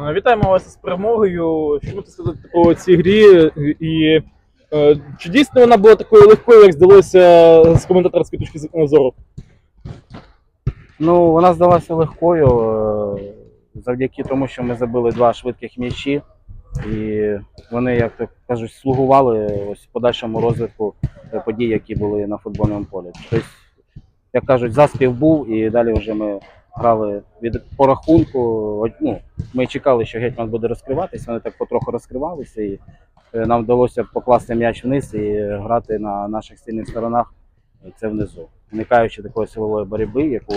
Е, Вітаємо вас з перемогою. Що можете сказати по цій грі? І е, чи дійсно вона була такою легкою, як здалося з коментаторської точки зору? Ну, вона здалася легкою е, завдяки тому, що ми забили два швидких м'ячі, і вони, як то кажуть, слугували ось подальшому розвитку е, подій, які були на футбольному полі. Тобто, як кажуть, заспів був, і далі вже ми грали від по рахунку. Ну, ми чекали, що гетьман буде розкриватися, вони так потроху розкривалися, і е, нам вдалося покласти м'яч вниз і грати на наших сильних сторонах. Це внизу, уникаючи такої силової боротьби, яку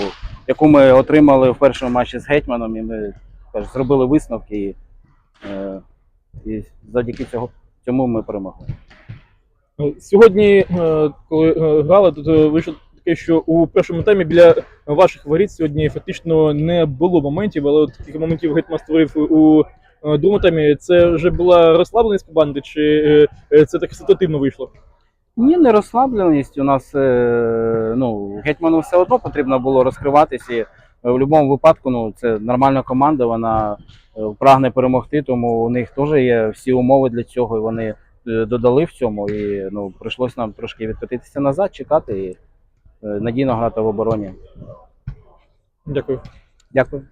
яку ми отримали в першому матчі з гетьманом, і ми кажуть, зробили висновки, і, е, і завдяки цього, цьому ми перемогли. Сьогодні, е, коли грали, тут вийшло таке, що у першому таймі біля ваших воріт сьогодні фактично не було моментів, але от таких моментів гетьман створив у е, другому таймі. Це вже була розслабленість команди, чи е, це так ситуативно вийшло? Ні, не розслабленість. У нас е, ну, гетьману все одно потрібно було розкриватися. І, в будь-якому випадку ну, це нормальна команда, вона прагне перемогти, тому у них теж є всі умови для цього, і вони додали в цьому. І ну, прийшлось нам трошки відкотитися назад, чекати і надійно грати в обороні. Дякую. Дякую.